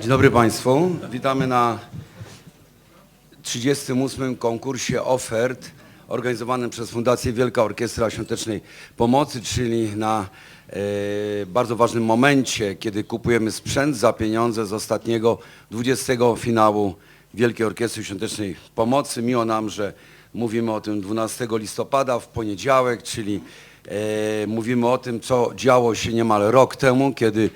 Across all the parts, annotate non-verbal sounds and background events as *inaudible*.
Dzień dobry Państwu. Witamy na 38. konkursie ofert organizowanym przez Fundację Wielka Orkiestra Świątecznej Pomocy, czyli na e, bardzo ważnym momencie, kiedy kupujemy sprzęt za pieniądze z ostatniego 20 finału Wielkiej Orkiestry Świątecznej Pomocy. Miło nam, że mówimy o tym 12 listopada w poniedziałek, czyli e, mówimy o tym, co działo się niemal rok temu, kiedy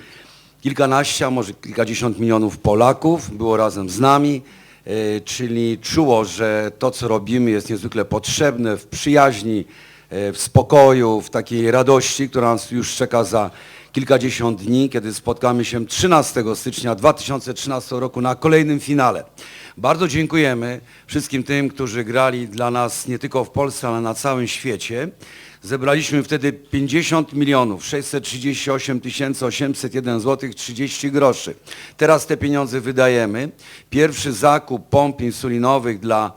kilkanaście, a może kilkadziesiąt milionów Polaków było razem z nami, e, czyli czuło, że to, co robimy jest niezwykle potrzebne w przyjaźni, e, w spokoju, w takiej radości, która nas już czeka za kilkadziesiąt dni, kiedy spotkamy się 13 stycznia 2013 roku na kolejnym finale. Bardzo dziękujemy wszystkim tym, którzy grali dla nas nie tylko w Polsce, ale na całym świecie. Zebraliśmy wtedy 50 milionów 638 tysięcy 801 zł 30 groszy. Teraz te pieniądze wydajemy. Pierwszy zakup pomp insulinowych dla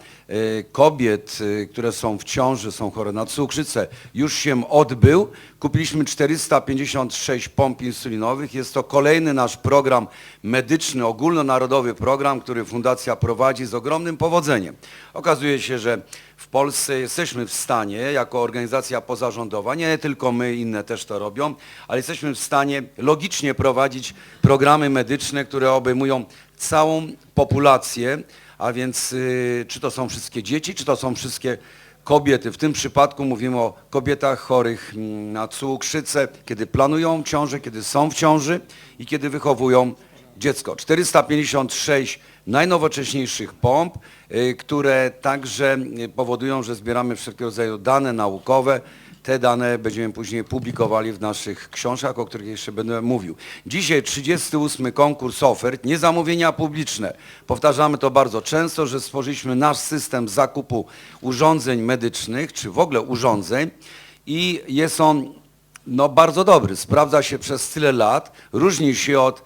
kobiet, e, które są w ciąży, są chore na cukrzycę, już się odbył. Kupiliśmy 456 pomp insulinowych. Jest to kolejny nasz program medyczny, ogólnonarodowy program, który Fundacja prowadzi z ogromnym powodzeniem. Okazuje się, że w Polsce jesteśmy w stanie, jako organizacja pozarządowa, nie tylko my, inne też to robią, ale jesteśmy w stanie logicznie prowadzić programy medyczne, które obejmują całą populację, a więc y, czy to są wszystkie dzieci, czy to są wszystkie kobiety. W tym przypadku mówimy o kobietach chorych mm, na cukrzycę, kiedy planują ciążę, kiedy są w ciąży i kiedy wychowują dziecko. 456 najnowocześniejszych pomp, y, które także y, powodują, że zbieramy wszelkiego rodzaju dane naukowe. Te dane będziemy później publikowali w naszych książkach, o których jeszcze będę mówił. Dzisiaj 38 konkurs ofert, nie zamówienia publiczne. Powtarzamy to bardzo często, że stworzyliśmy nasz system zakupu urządzeń medycznych, czy w ogóle urządzeń i jest on no, bardzo dobry. Sprawdza się przez tyle lat, różni się od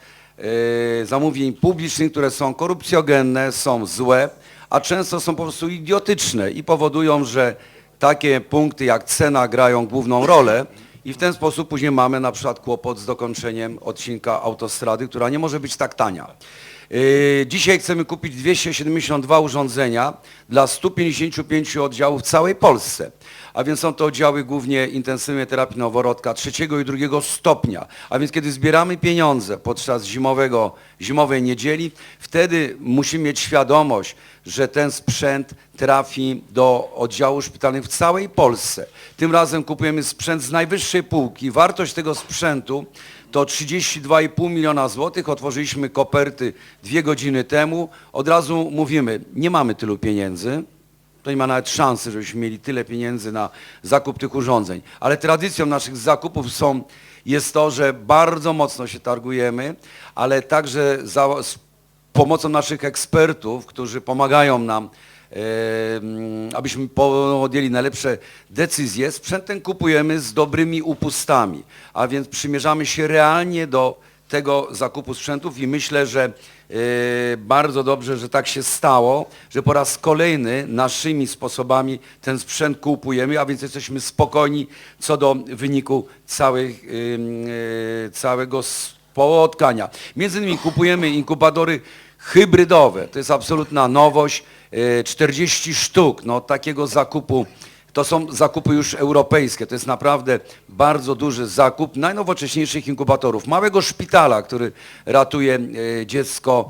e, zamówień publicznych, które są korupcjogenne, są złe, a często są po prostu idiotyczne i powodują, że takie punkty jak cena grają główną rolę i w ten sposób później mamy na przykład kłopot z dokończeniem odcinka autostrady, która nie może być tak tania. Yy, Dzisiaj chcemy kupić 272 urządzenia dla 155 oddziałów w całej Polsce. A więc są to oddziały głównie intensywnej terapii noworodka trzeciego i drugiego stopnia. A więc kiedy zbieramy pieniądze podczas zimowego, zimowej niedzieli, wtedy musimy mieć świadomość, że ten sprzęt trafi do oddziałów szpitalnych w całej Polsce. Tym razem kupujemy sprzęt z najwyższej półki. Wartość tego sprzętu to 32,5 miliona złotych. Otworzyliśmy koperty dwie godziny temu. Od razu mówimy, nie mamy tylu pieniędzy. To nie ma nawet szansy, żebyśmy mieli tyle pieniędzy na zakup tych urządzeń. Ale tradycją naszych zakupów są, jest to, że bardzo mocno się targujemy, ale także za, z pomocą naszych ekspertów, którzy pomagają nam, e, abyśmy podjęli najlepsze decyzje, sprzęt ten kupujemy z dobrymi upustami, a więc przymierzamy się realnie do tego zakupu sprzętów i myślę, że e, bardzo dobrze, że tak się stało, że po raz kolejny naszymi sposobami ten sprzęt kupujemy, a więc jesteśmy spokojni co do wyniku e, całego spotkania. Między innymi kupujemy inkubatory hybrydowe, to jest absolutna nowość, e, 40 sztuk, no takiego zakupu to są zakupy już europejskie. To jest naprawdę bardzo duży zakup najnowocześniejszych inkubatorów. Małego szpitala, który ratuje e, dziecko,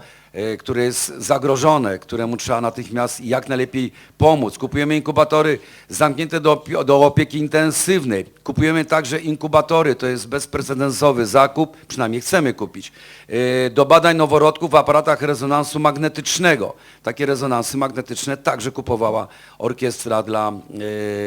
które jest zagrożone, któremu trzeba natychmiast jak najlepiej pomóc. Kupujemy inkubatory zamknięte do, do opieki intensywnej. Kupujemy także inkubatory, to jest bezprecedensowy zakup, przynajmniej chcemy kupić, e, do badań noworodków w aparatach rezonansu magnetycznego. Takie rezonansy magnetyczne także kupowała orkiestra dla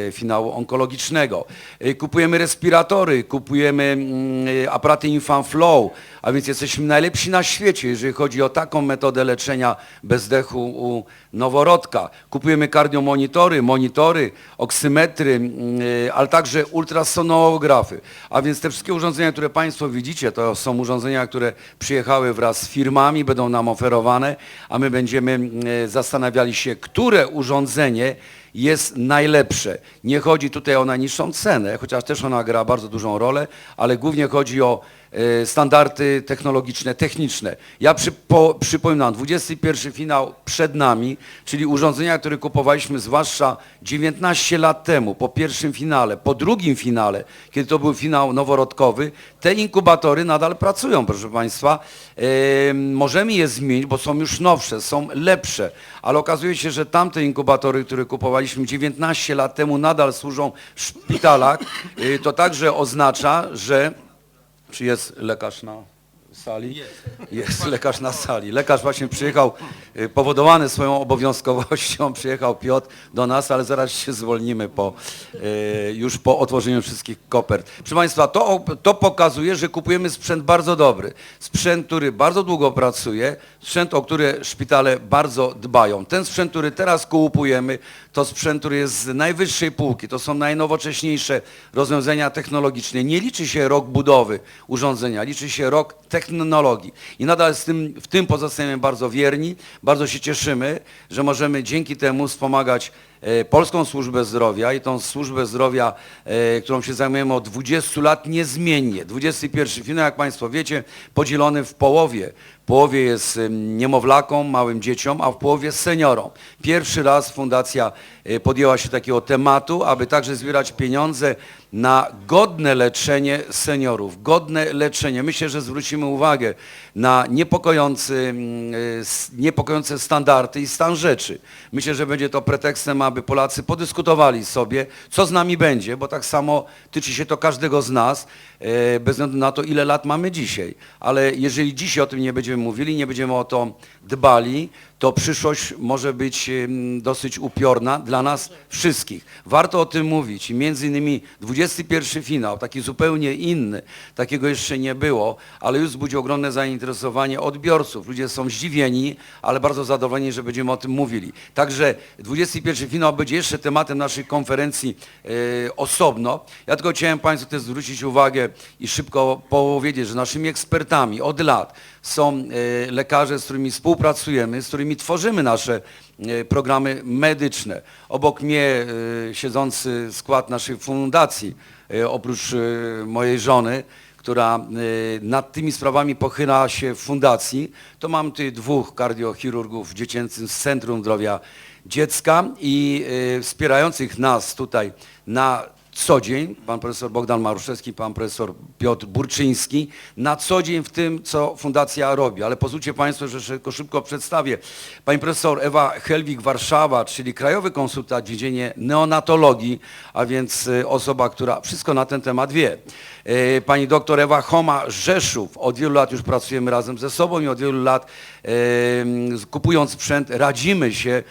e, finału onkologicznego. E, Kupujemy respiratory, kupujemy mm, e, aparaty Infant-Flow, a więc jesteśmy najlepsi na świecie, jeżeli chodzi o taką metodę leczenia bezdechu u noworodka. Kupujemy kardiomonitory, monitory, oksymetry, mm, e, ale także ultrasonografy. A więc te wszystkie urządzenia, które Państwo widzicie, to są urządzenia, które przyjechały wraz z firmami, będą nam oferowane, a my będziemy mm, e, zastanawiali się, które urządzenie jest najlepsze. Nie chodzi tutaj o najniższą cenę, chociaż też ona gra bardzo dużą rolę, ale głównie chodzi o e, standardy technologiczne, techniczne. Ja przypo, przypominam, 21 finał przed nami, czyli urządzenia, które kupowaliśmy zwłaszcza 19 lat temu, po pierwszym finale, po drugim finale, kiedy to był finał noworodkowy, te inkubatory nadal pracują, proszę Państwa. E, możemy je zmienić, bo są już nowsze, są lepsze, ale okazuje się, że tamte inkubatory, które kupowaliśmy 19 lat temu, nadal służą w szpitalach. E, to także oznacza, że czy jest lekarz na sali? Jest. lekarz na sali. Lekarz właśnie przyjechał, y, powodowany swoją obowiązkowością, *laughs* przyjechał Piotr do nas, ale zaraz się zwolnimy po, y, już po otworzeniu wszystkich kopert. Proszę Państwa, to, to pokazuje, że kupujemy sprzęt bardzo dobry. Sprzęt, który bardzo długo pracuje, sprzęt, o który szpitale bardzo dbają. Ten sprzęt, który teraz kupujemy, to sprzęt, który jest z najwyższej półki. To są najnowocześniejsze rozwiązania technologiczne. Nie liczy się rok budowy urządzenia, liczy się rok technologii. I nadal z tym, w tym pozostajemy bardzo wierni. Bardzo się cieszymy, że możemy dzięki temu wspomagać Polską Służbę Zdrowia i tą służbę zdrowia, e, którą się zajmujemy od 20 lat niezmiennie. 21 finał, jak Państwo wiecie, podzielony w połowie. W połowie jest em, niemowlakom, małym dzieciom, a w połowie seniorom. Pierwszy raz fundacja e, podjęła się takiego tematu, aby także zbierać pieniądze na godne leczenie seniorów. Godne leczenie. Myślę, że zwrócimy uwagę na niepokojący, mm, e, niepokojące standardy i stan rzeczy. Myślę, że będzie to pretekstem, aby Polacy podyskutowali sobie, co z nami będzie, bo tak samo tyczy się to każdego z nas, e, bez względu na to, ile lat mamy dzisiaj. Ale jeżeli dzisiaj o tym nie będziemy mówili, nie będziemy o to dbali, to przyszłość może być dosyć upiorna dla nas wszystkich. Warto o tym mówić między innymi 21 finał, taki zupełnie inny, takiego jeszcze nie było, ale już wzbudził ogromne zainteresowanie odbiorców. Ludzie są zdziwieni, ale bardzo zadowoleni, że będziemy o tym mówili. Także 21 finał będzie jeszcze tematem naszej konferencji e, osobno. Ja tylko chciałem Państwu też zwrócić uwagę i szybko powiedzieć, że naszymi ekspertami od lat są e, lekarze, z którymi współpracujemy, z którymi tworzymy nasze e, programy medyczne. Obok mnie siedzący skład naszej fundacji, oprócz mojej żony, która nad tymi sprawami pochyla się w fundacji, to mam tu dwóch kardiochirurgów w dziecięcym Centrum Zdrowia Dziecka i e, wspierających nas tutaj na co dzień, pan profesor Bogdan Maruszewski, pan profesor Piotr Burczyński, na co dzień w tym, co fundacja robi. Ale pozwólcie Państwo, że szybko, szybko przedstawię. Pani profesor Ewa Helwig Warszawa, czyli krajowy konsultant w dziedzinie neonatologii, a więc e, osoba, która wszystko na ten temat wie. E, Pani doktor Ewa Homa Rzeszów, od wielu lat już pracujemy razem ze sobą i od wielu lat kupując sprzęt radzimy się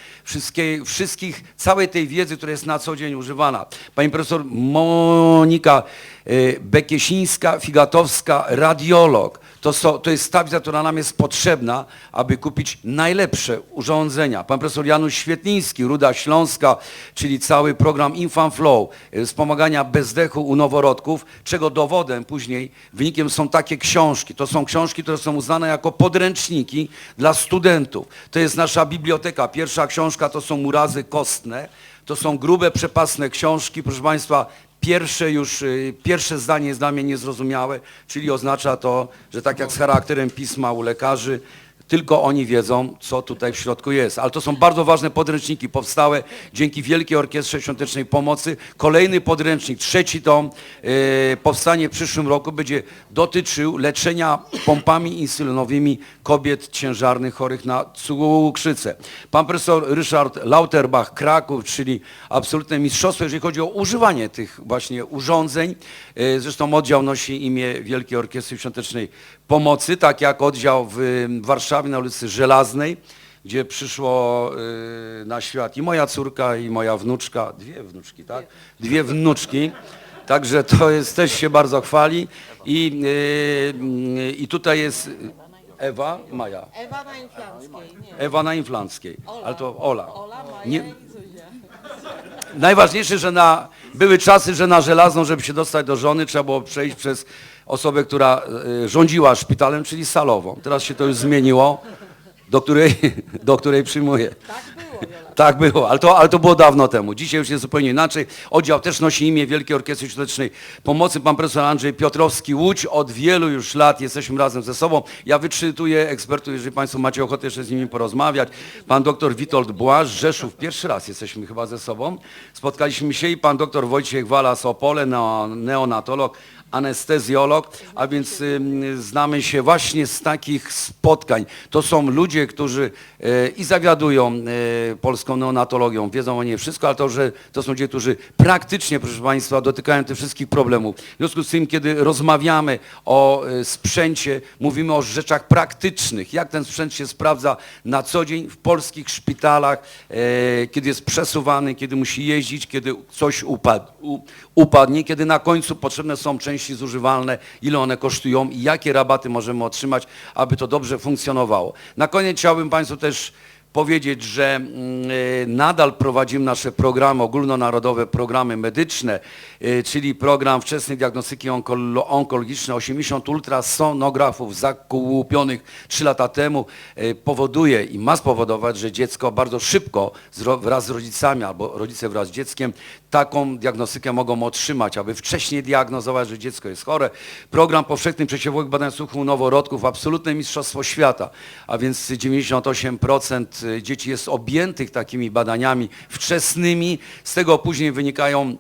wszystkich, całej tej wiedzy, która jest na co dzień używana. Pani profesor Monika e, Bekiesińska-Figatowska, radiolog. To, so, to jest ta wiedza, która nam jest potrzebna, aby kupić najlepsze urządzenia. Pan profesor Janusz Świetliński, Ruda Śląska, czyli cały program Infant Flow, e, wspomagania bezdechu u noworodków, czego dowodem później, wynikiem są takie książki. To są książki, które są uznane jako podręczniki dla studentów. To jest nasza biblioteka. Pierwsza książka to są urazy kostne. To są grube, przepasne książki, proszę Państwa, Pierwsze już, y, pierwsze zdanie jest dla mnie niezrozumiałe, czyli oznacza to, że tak jak z charakterem pisma u lekarzy, tylko oni wiedzą, co tutaj w środku jest. Ale to są bardzo ważne podręczniki powstałe dzięki Wielkiej Orkiestrze Świątecznej Pomocy. Kolejny podręcznik, trzeci tom, e, powstanie w przyszłym roku, będzie dotyczył leczenia pompami insulinowymi kobiet ciężarnych chorych na cukrzycę. Pan profesor Ryszard Lauterbach, Kraków, czyli absolutne mistrzostwo, jeżeli chodzi o używanie tych właśnie urządzeń. E, Zresztą oddział nosi imię Wielkiej Orkiestry Świątecznej Pomocy, tak jak oddział w Warszawie na ulicy Żelaznej, gdzie przyszło y, na świat i moja córka, i moja wnuczka, dwie wnuczki, tak? Dwie wnuczki. Także to jest, też się bardzo chwali. I, y, y, i tutaj jest Ewa, Maja. Ewa na Inflanckiej, nie. Ewa na Inflanckiej, ale to Ola. Ola, Maja Nie, i Zuzia. Najważniejsze, że na, były czasy, że na żelazną, żeby się dostać do żony, trzeba było przejść przez osobę, która e, rządziła szpitalem, czyli salową. Teraz się to już zmieniło, do której, *laughs* do której przyjmuję. Tak było. Tak było, ale to, ale to było dawno temu. Dzisiaj już jest zupełnie inaczej. Oddział też nosi imię Wielkiej Orkiestry Świątecznej Pomocy. Pan profesor Andrzej Piotrowski Łódź. Od wielu już lat jesteśmy razem ze sobą. Ja wyczytuję ekspertów, jeżeli Państwo macie ochotę jeszcze z nimi porozmawiać. Pan doktor Witold Błaż, Rzeszów. Pierwszy raz jesteśmy chyba ze sobą. Spotkaliśmy się i pan doktor Wojciech Walas Opole, neo- neonatolog anestezjolog, a więc znamy się właśnie z takich spotkań. To są ludzie, którzy e, i zawiadują e, polską neonatologią, wiedzą o niej wszystko, ale to, że to są ludzie, którzy praktycznie, proszę Państwa, dotykają tych wszystkich problemów. W związku z tym, kiedy rozmawiamy o e, sprzęcie, mówimy o rzeczach praktycznych, jak ten sprzęt się sprawdza na co dzień w polskich szpitalach, kiedy jest przesuwany, kiedy musi jeździć, kiedy coś upadł, upadnie, kiedy na końcu potrzebne są części zużywalne, ile one kosztują i jakie rabaty możemy otrzymać, aby to dobrze funkcjonowało. Na koniec chciałbym Państwu też powiedzieć, że mm, e, nadal prowadzimy nasze programy, ogólnonarodowe programy medyczne, e, czyli program wczesnej diagnostyki onkolo- onkologicznej, 80 ultrasonografów zakupionych 3 lata temu e, powoduje i ma spowodować, że dziecko bardzo szybko wraz z rodzicami albo rodzice wraz z dzieckiem taką diagnostykę mogą otrzymać, aby wcześniej diagnozować, że dziecko jest chore. Program powszechnych przeciwbólowych badań słuchu noworodków, absolutne mistrzostwo świata, a więc 98% dzieci jest objętych takimi badaniami wczesnymi, z tego później wynikają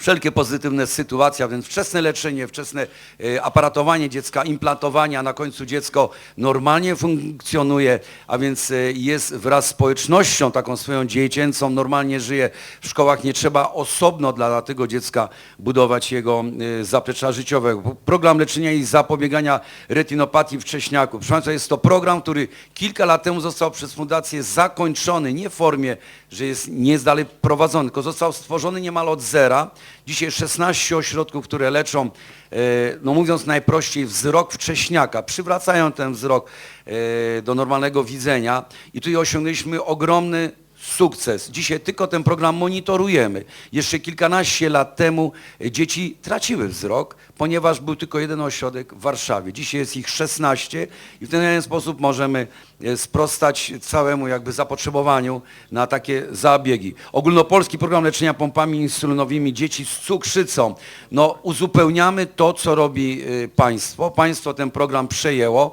wszelkie pozytywne sytuacje, a więc wczesne leczenie, wczesne e, aparatowanie dziecka, implantowanie, a na końcu dziecko normalnie funkcjonuje, a więc e, jest wraz z społecznością taką swoją dziecięcą, normalnie żyje w szkołach, nie trzeba osobno dla tego dziecka budować jego e, zaplecza życiowego. Program leczenia i zapobiegania retinopatii wcześniaków. Proszę Państwa, jest to program, który kilka lat temu został przez Fundację zakończony, nie w formie, że jest, nie jest dalej prowadzony, tylko został stworzony niemal od zera. Dzisiaj 16 ośrodków, które leczą, e, no mówiąc najprościej, wzrok wcześniaka, przywracają ten wzrok e, do normalnego widzenia i tutaj osiągnęliśmy ogromny sukces. Dzisiaj tylko ten program monitorujemy. Jeszcze kilkanaście lat temu e, dzieci traciły wzrok, ponieważ był tylko jeden ośrodek w Warszawie. Dzisiaj jest ich 16 i w ten sposób możemy e, sprostać całemu jakby zapotrzebowaniu na takie zabiegi. Ogólnopolski program leczenia pompami insulinowymi dzieci z cukrzycą. No uzupełniamy to, co robi e, państwo. Państwo ten program przejęło.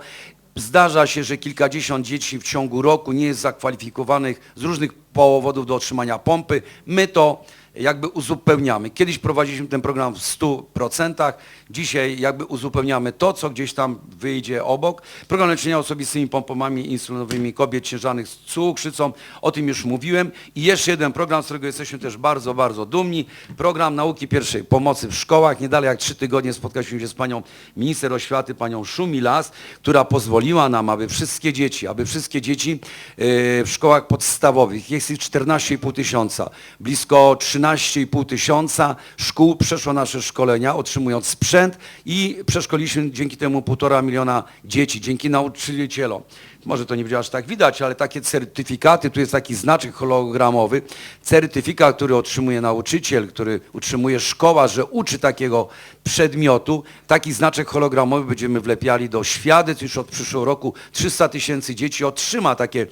Zdarza się, że kilkadziesiąt dzieci w ciągu roku nie jest zakwalifikowanych z różnych powodów do otrzymania pompy. My to jakby uzupełniamy. Kiedyś prowadziliśmy ten program w 100%, dzisiaj jakby uzupełniamy to, co gdzieś tam wyjdzie obok. Program leczenia osobistymi pompomami insulinowymi kobiet ciężarnych z cukrzycą, o tym już mówiłem. I jeszcze jeden program, z którego jesteśmy też bardzo, bardzo dumni. Program nauki pierwszej pomocy w szkołach. Nie dalej jak trzy tygodnie spotkaliśmy się z panią minister oświaty, panią Szumilas, która pozwoliła nam, aby wszystkie dzieci, aby wszystkie dzieci e, w szkołach podstawowych, jest ich 14,5 tysiąca, blisko 13,5 tysiąca szkół przeszło nasze szkolenia, otrzymując sprzęt i przeszkoliliśmy dzięki temu półtora miliona dzieci, dzięki nauczycielom. Może to nie będzie aż tak widać, ale takie certyfikaty, tu jest taki znaczek hologramowy, certyfikat, który otrzymuje nauczyciel, który utrzymuje szkoła, że uczy takiego przedmiotu, taki znaczek hologramowy będziemy wlepiali do świadectw, już od przyszłego roku 300 tysięcy dzieci otrzyma takie,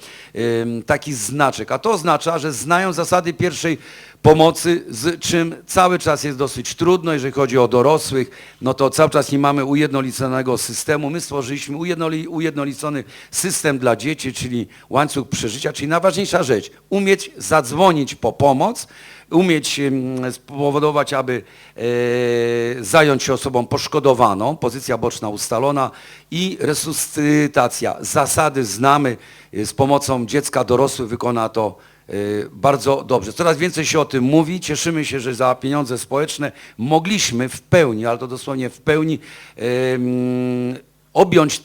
taki znaczek, a to oznacza, że znają zasady pierwszej pomocy, z czym cały czas jest dosyć trudno, jeżeli chodzi o dorosłych, no to cały czas nie mamy ujednoliconego systemu. My stworzyliśmy ujednoli, ujednolicony system dla dzieci, czyli łańcuch przeżycia, czyli najważniejsza rzecz, umieć zadzwonić po pomoc, umieć spowodować, aby e, zająć się osobą poszkodowaną, pozycja boczna ustalona i resuscytacja. Zasady znamy, e, z pomocą dziecka dorosły wykona to e, bardzo dobrze. Coraz więcej się o tym mówi. Cieszymy się, że za pieniądze społeczne mogliśmy w pełni, ale to dosłownie w pełni, objąć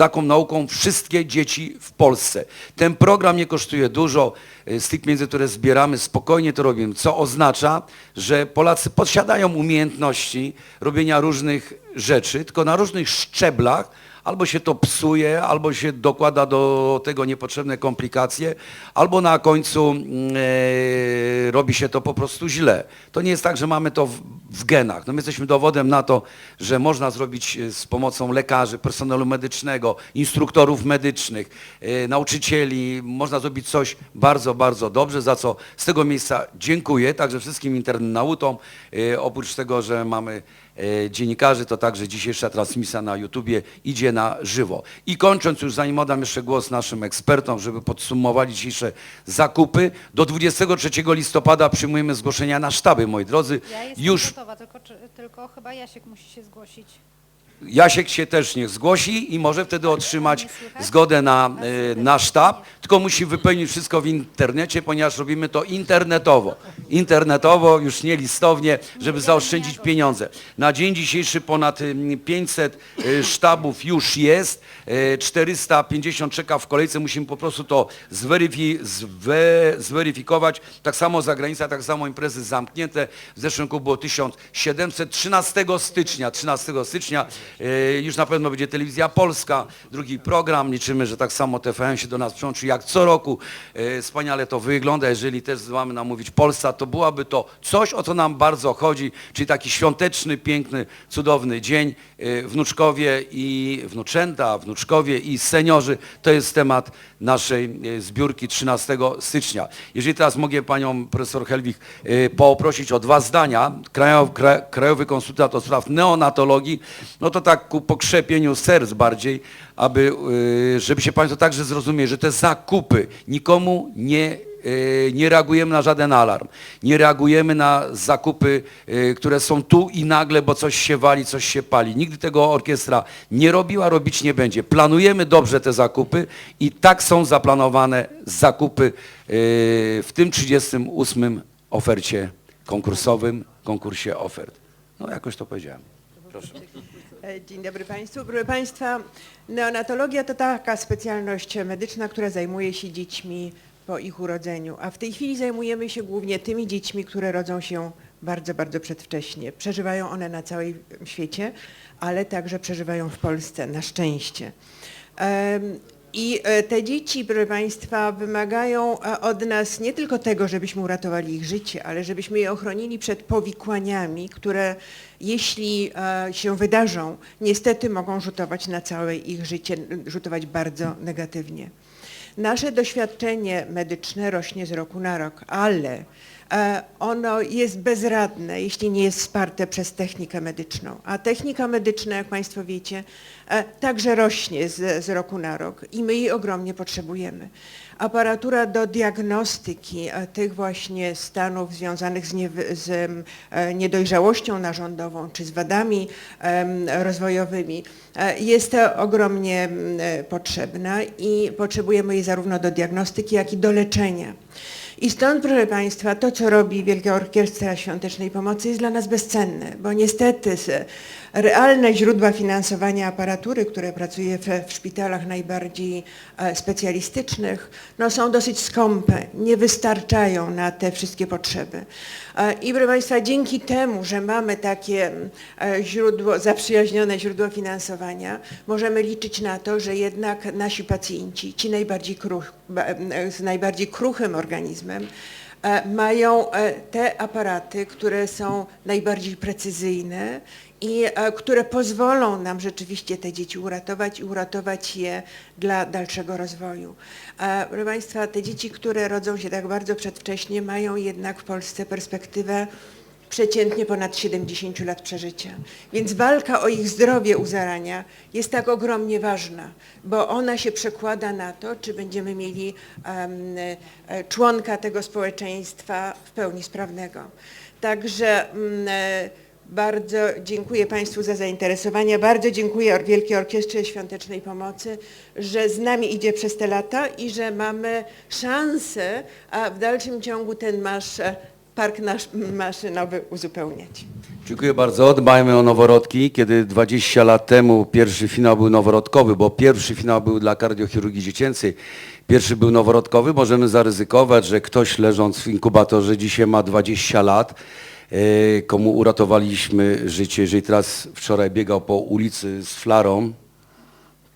taką nauką wszystkie dzieci w Polsce. Ten program nie kosztuje dużo, y, z tych pieniędzy, które zbieramy, spokojnie to robimy, co oznacza, że Polacy posiadają umiejętności robienia różnych rzeczy, tylko na różnych szczeblach, albo się to psuje, albo się dokłada do tego niepotrzebne komplikacje, albo na końcu mm, e, robi się to po prostu źle. To nie jest tak, że mamy to w, w genach. No my jesteśmy dowodem na to, że można zrobić e, z pomocą lekarzy, personelu medycznego, instruktorów medycznych, e, nauczycieli, można zrobić coś bardzo, bardzo dobrze, za co z tego miejsca dziękuję także wszystkim internautom. E, Oprócz tego, że mamy e, dziennikarzy, to także dzisiejsza transmisja na YouTubie idzie na żywo. I kończąc już, zanim oddam jeszcze głos naszym ekspertom, żeby podsumowali dzisiejsze zakupy, do 23 listopada przyjmujemy zgłoszenia na sztaby, moi drodzy. Ja jestem Już gotowa, tylko, czy, tylko chyba Jasiek musi się zgłosić. Jasiek się też niech zgłosi i może wtedy otrzymać zgodę na, e, na sztab, tylko musi wypełnić wszystko w internecie, ponieważ robimy to internetowo. Internetowo, już nie listownie, żeby zaoszczędzić pieniądze. Na dzień dzisiejszy ponad mm, 500 e, sztabów już jest, e, 450 czeka w kolejce, musimy po prostu to zweryfi, zwe, zweryfikować. Tak samo zagranica, tak samo imprezy zamknięte. W zeszłym roku było 1700, 13 stycznia, 13 stycznia e, już na pewno będzie telewizja polska, drugi program, liczymy, że tak samo TVN się do nas przyłączy jak co roku. E, Wspaniale to wygląda, jeżeli też mamy nam mówić Polsa, to byłaby to coś, o co nam bardzo chodzi, czyli taki świąteczny, piękny, cudowny dzień. E, Wnuczkowie i wnuczęta, wnuczkowie i seniorzy, to jest temat naszej e, zbiórki 13 stycznia. Jeżeli teraz mogę panią profesor Helwig e, poprosić o dwa zdania. Krajowy, Kra- Krajowy Konsultant do Spraw Neonatologii, no to tak ku pokrzepieniu serc bardziej, aby, e, żebyście państwo także zrozumieli, że te zakupy nikomu nie e, nie reagujemy na żaden alarm. Nie reagujemy na zakupy, e, które są tu i nagle, bo coś się wali, coś się pali. Nigdy tego orkiestra nie robiła, robić nie będzie. Planujemy dobrze te zakupy i tak są zaplanowane zakupy w tym 38 ofercie konkursowym, konkursie ofert. No jakoś to powiedziałem. Proszę. E, Dzień dobry Państwu. Proszę Państwa, neonatologia to taka specjalność medyczna, która zajmuje się dziećmi po ich urodzeniu, a w tej chwili zajmujemy się głównie tymi dziećmi, które rodzą się bardzo, bardzo przedwcześnie. Przeżywają one na całym świecie, ale także przeżywają w Polsce, na szczęście. I e, te dzieci, proszę Państwa, wymagają e, od nas nie tylko tego, żebyśmy uratowali ich życie, ale żebyśmy je ochronili przed powikłaniami, które jeśli e, się wydarzą, niestety mogą rzutować na całe ich życie, rzutować bardzo negatywnie. Nasze doświadczenie medyczne rośnie z roku na rok, ale ono jest bezradne, jeśli nie jest wsparte przez technikę medyczną. A technika medyczna, jak Państwo wiecie, e, także rośnie z, z roku na rok i my jej ogromnie potrzebujemy. Aparatura do diagnostyki e, tych właśnie stanów związanych z, niewy- z e, niedojrzałością narządową czy z wadami rozwojowymi e, jest ogromnie m, e, potrzebna i potrzebujemy jej zarówno do diagnostyki, jak i do leczenia. I stąd, proszę Państwa, to, co robi Wielka Orkiestra Świątecznej Pomocy jest dla nas bezcenne, bo niestety realne źródła finansowania aparatury, które pracuje w, w szpitalach najbardziej e, specjalistycznych, no, są dosyć skąpe, nie wystarczają na te wszystkie potrzeby. E, I proszę Państwa, dzięki temu, że mamy takie e, źródło, zaprzyjaźnione źródło finansowania, możemy liczyć na to, że jednak nasi pacjenci, ci najbardziej kruch, z najbardziej kruchym organizmem, mają e, te aparaty, które są najbardziej precyzyjne i e, które pozwolą nam rzeczywiście te dzieci uratować i uratować je dla dalszego rozwoju. E, Proszę Państwa, te dzieci, które rodzą się tak bardzo przedwcześnie, mają jednak w Polsce perspektywę przeciętnie ponad 70 lat przeżycia. Więc walka o ich zdrowie u zarania jest tak ogromnie ważna, bo ona się przekłada na to, czy będziemy mieli e, członka tego społeczeństwa w pełni sprawnego. Także e, bardzo dziękuję Państwu za zainteresowanie, bardzo dziękuję Wielkiej Orkiestrze Świątecznej Pomocy, że z nami idzie przez te lata i że mamy szansę w dalszym ciągu ten nasz e, park nasz maszynowy uzupełniać. Dziękuję bardzo. Dbajmy o noworodki. Kiedy 20 lat temu pierwszy finał był noworodkowy, bo pierwszy finał był dla kardiochirurgii dziecięcej, pierwszy był noworodkowy, możemy zaryzykować, że ktoś leżąc w inkubatorze dzisiaj ma 20 lat, e, komu uratowaliśmy życie. Jeżeli teraz wczoraj biegał po ulicy z flarą,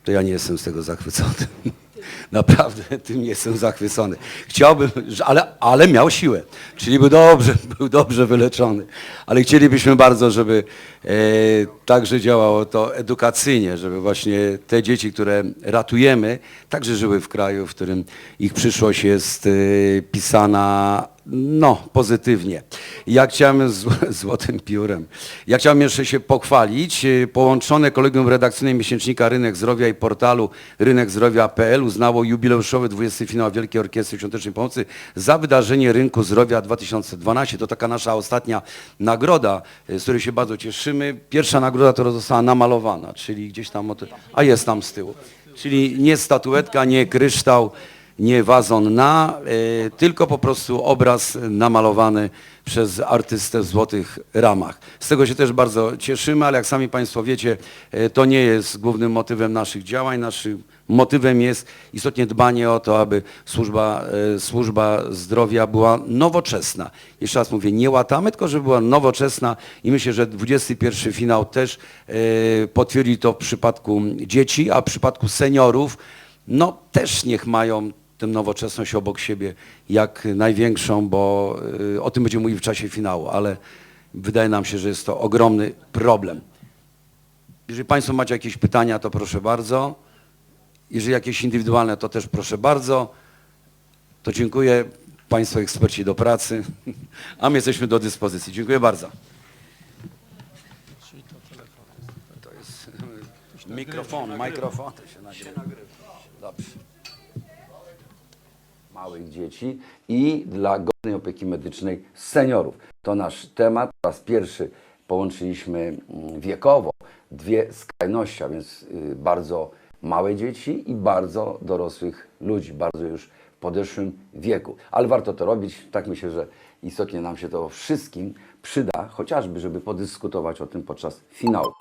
to ja nie jestem z tego zachwycony. *laughs* Naprawdę *laughs* tym jestem zachwycony. Chciałbym, ale, ale miał siłę, czyli był dobrze, *laughs* był dobrze wyleczony. Ale chcielibyśmy bardzo, żeby e, także działało to edukacyjnie, żeby właśnie te dzieci, które ratujemy, także żyły w kraju, w którym ich przyszłość jest e, pisana no, pozytywnie. Ja chciałem z, *laughs* złotym piórem. Ja chciałem jeszcze się pochwalić. E, Połączone Kolegium Redakcyjne Miesięcznika Rynek Zdrowia i portalu rynekzdrowia.pl uznało jubileuszowy 20 finał Wielkiej Orkiestry Świątecznej Pomocy za wydarzenie Rynku Zdrowia 2012. To taka nasza ostatnia nagroda, e, z której się bardzo cieszymy. Pierwsza nagroda, która została namalowana, czyli gdzieś tam, od, a jest tam z tyłu. Czyli nie statuetka, nie kryształ, nie wazon na, e, tylko po prostu obraz namalowany przez artystę w złotych ramach. Z tego się też bardzo cieszymy, ale jak sami Państwo wiecie, e, to nie jest głównym motywem naszych działań. Naszym motywem jest istotnie dbanie o to, aby służba, e, służba zdrowia była nowoczesna. Jeszcze raz mówię, nie łatamy, tylko żeby była nowoczesna i myślę, że 21 finał też potwierdzi to w przypadku dzieci, a w przypadku seniorów no też niech mają tę nowoczesność obok siebie jak największą, bo y, o tym będziemy mówili w czasie finału, ale wydaje nam się, że jest to ogromny problem. Jeżeli Państwo macie jakieś pytania, to proszę bardzo. Jeżeli jakieś indywidualne, to też proszę bardzo. To dziękuję Państwo eksperci do pracy, *laughs* a my jesteśmy do dyspozycji. Dziękuję bardzo. To jest mikrofon, mikrofon. Dobrze. Małych dzieci i dla godnej opieki medycznej seniorów. To nasz temat. Po raz pierwszy połączyliśmy mm, wiekowo dwie skrajności, a więc y, bardzo małe dzieci i bardzo dorosłych ludzi, bardzo już w podeszłym wieku. Ale warto to robić. Tak myślę, że istotnie nam się to wszystkim przyda, chociażby, żeby podyskutować o tym podczas finału.